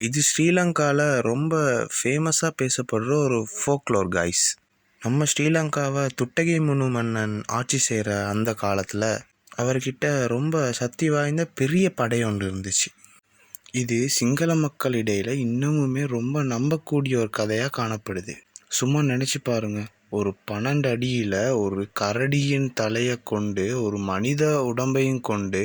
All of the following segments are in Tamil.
இது ஸ்ரீலங்காவில் ரொம்ப ஃபேமஸாக பேசப்படுற ஒரு ஃபோக்லோர் கைஸ் நம்ம ஸ்ரீலங்காவை துட்டகை முனு மன்னன் ஆட்சி செய்கிற அந்த காலத்தில் அவர்கிட்ட ரொம்ப சக்தி வாய்ந்த பெரிய படை ஒன்று இருந்துச்சு. இது சிங்கள மக்களிடையில் இன்னமுமே ரொம்ப நம்பக்கூடிய ஒரு கதையாக காணப்படுது. சும்மா நினச்சி பாருங்க. ஒரு பன்னெண்டு அடியில் ஒரு கரடியின் தலையை கொண்டு ஒரு மனித உடம்பையும் கொண்டு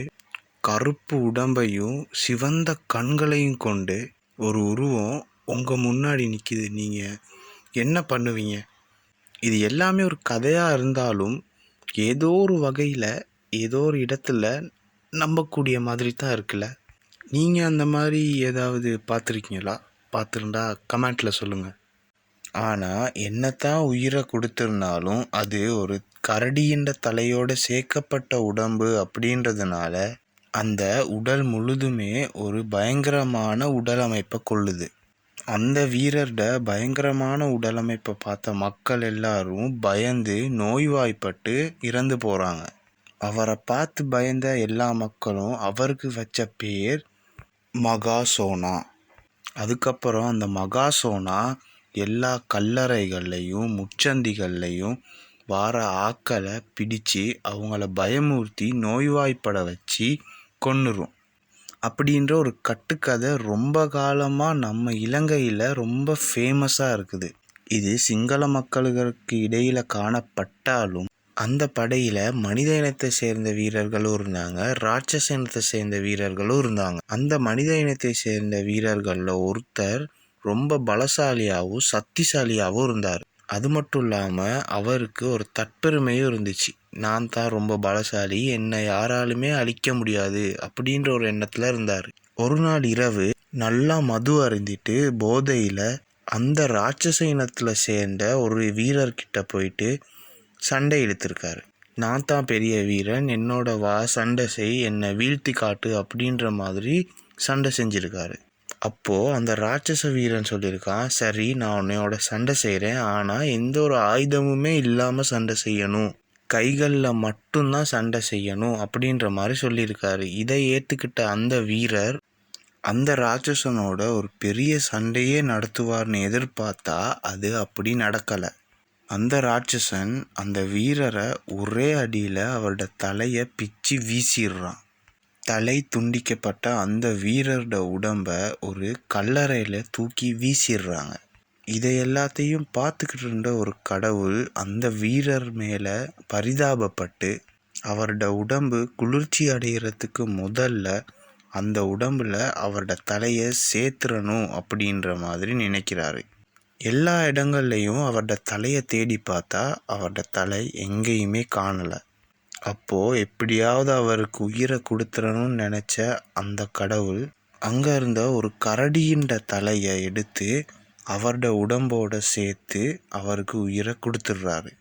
கருப்பு உடம்பையும் சிவந்த கண்களையும் கொண்டு ஒரு உருவம் உங்கள் முன்னாடி நிற்கிது நீங்கள் என்ன பண்ணுவீங்க? இது எல்லாமே ஒரு கதையாக இருந்தாலும் ஏதோ ஒரு வகையில் ஏதோ ஒரு இடத்துல நம்பக்கூடிய மாதிரி தான் இருக்குல்ல? நீங்கள் அந்த மாதிரி ஏதாவது பார்த்துருக்கீங்களா? பார்த்துருந்தா கமெண்ட்டில் சொல்லுங்கள் ஆனால் என்னத்தான் உயிரை கொடுத்துருந்தாலும் அது ஒரு கரடியின்ற தலையோடு சேர்க்கப்பட்ட உடம்பு அப்படின்றதுனால அந்த உடல் முழுதுமே ஒரு பயங்கரமான உடல் அமைப்பை கொள்ளுது. அந்த வீரர்ட பயங்கரமான உடலமைப்பை பார்த்த மக்கள் எல்லாரும் பயந்து நோய்வாய்ப்பட்டு இறந்து போகிறாங்க அவரை பார்த்து பயந்த எல்லா மக்களும் அவருக்கு வச்ச பேர் மகாசோனா. அதுக்கப்புறம் அந்த மகாசோனா எல்லா கல்லறைகள்லையும் முச்சந்திகள்லையும் வார ஆக்களை பிடிச்சு அவங்கள பயமுறுத்தி நோய்வாய்ப்பட வச்சு கொன்னுரும். அப்படின்ற ஒரு கட்டுக்கதை ரொம்ப காலமாக நம்ம இலங்கையில் ரொம்ப ஃபேமஸாக இருக்குது. இது சிங்கள மக்களுக்கு இடையில் காணப்பட்டாலும் அந்த படையில் மனித இனத்தை சேர்ந்த வீரர்களும் இருந்தாங்க. ராட்சச இனத்தை சேர்ந்த வீரர்களும் இருந்தாங்க. அந்த மனித இனத்தை சேர்ந்த வீரர்களில் ஒருத்தர் ரொம்ப பலசாலியாகவும் சக்திசாலியாகவும் இருந்தார். அது மட்டும் இல்லாமல் அவருக்கு ஒரு தற்பெருமையும் இருந்துச்சு. நான் தான் ரொம்ப பலசாலி என்னை யாராலுமே அழிக்க முடியாது அப்படின்ற ஒரு எண்ணத்தில் இருந்தார். ஒரு நாள் இரவு நல்லா மது அருந்திட்டு போதையில் அந்த ராட்சச இனத்தில் சேர்ந்த ஒரு வீரர்கிட்ட போயிட்டு சண்டை இழுத்துருக்காரு. நான் தான் பெரிய வீரன் என்னோட வா சண்டை செய் என்னை வீழ்த்தி காட்டு அப்படின்ற மாதிரி சண்டை செஞ்சுருக்காரு. அப்போது அந்த ராட்சச வீரன் சொல்லியிருக்கான் சரி நான் உன்னையோட சண்டை செய்கிறேன் ஆனால் எந்த ஒரு ஆயுதமுமே இல்லாமல் சண்டை செய்யணும். கைகளில் மட்டும்தான் சண்டை செய்யணும். அப்படின்ற மாதிரி சொல்லியிருக்காரு. இதை ஏற்றுக்கிட்ட அந்த வீரர் அந்த ராட்சசனோட ஒரு பெரிய சண்டையே நடத்துவார்னு எதிர்பார்த்தா அது அப்படி நடக்கலை. அந்த ராட்சசன் அந்த வீரரை ஒரே அடியில் அவரோட தலையை பிச்சு வீசிடுறான். தலை துண்டிக்கப்பட்ட அந்த வீரரோட உடம்ப ஒரு கல்லறையில் தூக்கி வீசிடுறாங்க. இதை எல்லாத்தையும் பார்த்துக்கிட்டு இருந்த ஒரு கடவுள் அந்த வீரர் மேலே பரிதாபப்பட்டு அவரோட உடம்பு குளிர்ச்சி அடைகிறதுக்கு முதல்ல அந்த உடம்புல அவரோட தலையை சேர்த்துறணும் அப்படின்ற மாதிரி நினைக்கிறாரு. எல்லா இடங்கள்லையும் அவரோட தலையை தேடி பார்த்தா அவரோட தலை எங்கேயுமே காணலை. அப்போது எப்படியாவது அவருக்கு உயிரை கொடுத்துடணும்னு நினச்ச அந்த கடவுள் அங்கே இருந்த ஒரு கரடியின்ற தலையை எடுத்து அவரோட உடம்போடு சேர்த்து அவருக்கு உயிரை கொடுத்துட்றாரு.